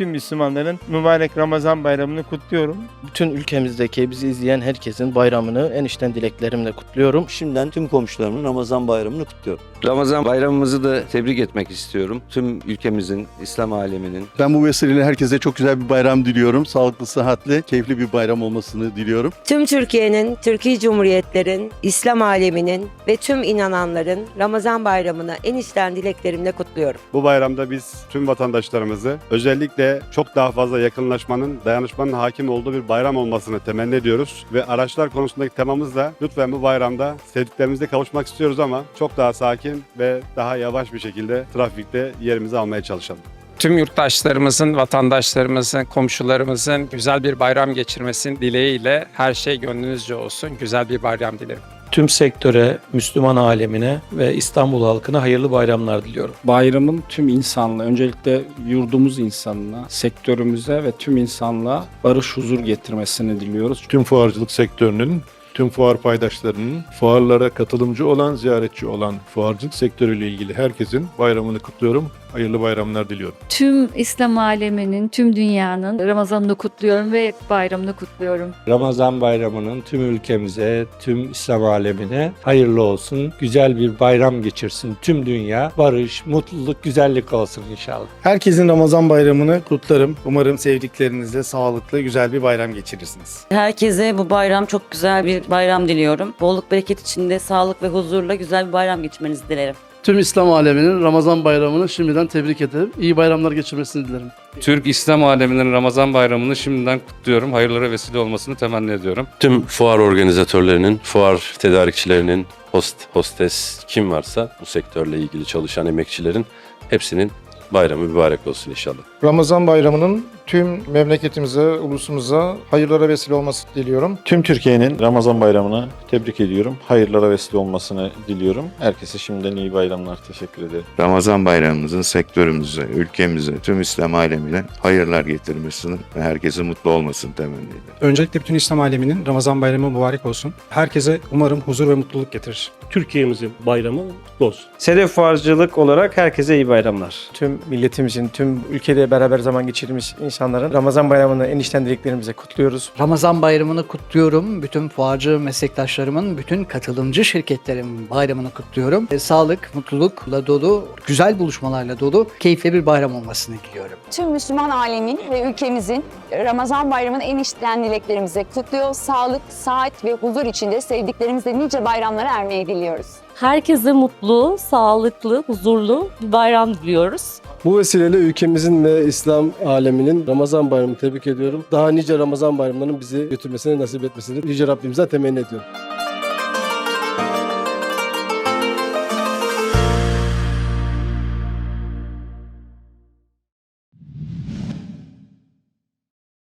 bütün Müslümanların mübarek Ramazan bayramını kutluyorum. Bütün ülkemizdeki bizi izleyen herkesin bayramını en içten dileklerimle kutluyorum. Şimdiden tüm komşularımın Ramazan bayramını kutluyorum. Ramazan bayramımızı da tebrik etmek istiyorum. Tüm ülkemizin, İslam aleminin Ben bu vesileyle herkese çok güzel bir bayram diliyorum. Sağlıklı, sıhhatli, keyifli bir bayram olmasını diliyorum. Tüm Türkiye'nin, Türkiye Cumhuriyetlerin, İslam aleminin ve tüm inananların Ramazan bayramını en içten dileklerimle kutluyorum. Bu bayramda biz tüm vatandaşlarımızı özellikle çok daha fazla yakınlaşmanın, dayanışmanın hakim olduğu bir bayram olmasını temenni ediyoruz. Ve araçlar konusundaki temamız da lütfen bu bayramda sevdiklerimizle kavuşmak istiyoruz ama çok daha sakin ve daha yavaş bir şekilde trafikte yerimizi almaya çalışalım. Tüm yurttaşlarımızın, vatandaşlarımızın, komşularımızın güzel bir bayram geçirmesinin dileğiyle her şey gönlünüzce olsun. Güzel bir bayram dilerim. Tüm sektöre, Müslüman alemine ve İstanbul halkına hayırlı bayramlar diliyorum. Bayramın tüm insanlığa, öncelikle yurdumuz insanına, sektörümüze ve tüm insanlığa barış huzur getirmesini diliyoruz. tüm fuarcılık sektörünün, tüm fuar paydaşlarının, fuarlara katılımcı olan, ziyaretçi olan fuarcılık sektörüyle ilgili herkesin bayramını kutluyorum. Hayırlı bayramlar diliyorum. Tüm İslam aleminin, tüm dünyanın Ramazan'ını kutluyorum ve bayramını kutluyorum. Ramazan bayramının tüm ülkemize, tüm İslam alemine hayırlı olsun. Güzel bir bayram geçirsin tüm dünya. Barış, mutluluk, güzellik olsun inşallah. Herkesin Ramazan bayramını kutlarım. Umarım sevdiklerinizle sağlıklı, güzel bir bayram geçirirsiniz. Herkese bu bayram çok güzel bir bayram diliyorum. Bolluk bereket içinde sağlık ve huzurla güzel bir bayram geçirmenizi dilerim. Tüm İslam aleminin Ramazan bayramını şimdiden tebrik ederim. İyi bayramlar geçirmesini dilerim. Türk İslam aleminin Ramazan bayramını şimdiden kutluyorum. Hayırlara vesile olmasını temenni ediyorum. Tüm fuar organizatörlerinin, fuar tedarikçilerinin, host, hostes kim varsa bu sektörle ilgili çalışan emekçilerin hepsinin bayramı mübarek olsun inşallah. Ramazan bayramının tüm memleketimize, ulusumuza hayırlara vesile olması diliyorum. Tüm Türkiye'nin Ramazan bayramını tebrik ediyorum. Hayırlara vesile olmasını diliyorum. Herkese şimdiden iyi bayramlar. Teşekkür ederim. Ramazan bayramımızın sektörümüze, ülkemize, tüm İslam alemine hayırlar getirmesini ve herkesin mutlu olmasını temenni ederim. Öncelikle bütün İslam aleminin Ramazan bayramı mübarek olsun. Herkese umarım huzur ve mutluluk getirir. Türkiye'mizin bayramı kutlu olsun. Sedef Fuarcılık olarak herkese iyi bayramlar. Tüm milletimizin, tüm ülkede beraber zaman geçirmiş insanların Ramazan bayramını en içten dileklerimize kutluyoruz. Ramazan bayramını kutluyorum. Bütün fuarcı meslektaşlarımın, bütün katılımcı şirketlerimin bayramını kutluyorum. E, sağlık, mutlulukla dolu, güzel buluşmalarla dolu, keyifli bir bayram olmasını diliyorum. Tüm Müslüman alemin ve ülkemizin Ramazan bayramının en içten dileklerimizi kutluyor. Sağlık, saat ve huzur içinde sevdiklerimizle nice bayramlara ermeye diliyoruz. Herkese mutlu, sağlıklı, huzurlu bir bayram diliyoruz. Bu vesileyle ülkemizin ve İslam aleminin Ramazan bayramını tebrik ediyorum. Daha nice Ramazan bayramlarının bizi götürmesini nasip etmesini Yüce Rabbimize temenni ediyorum.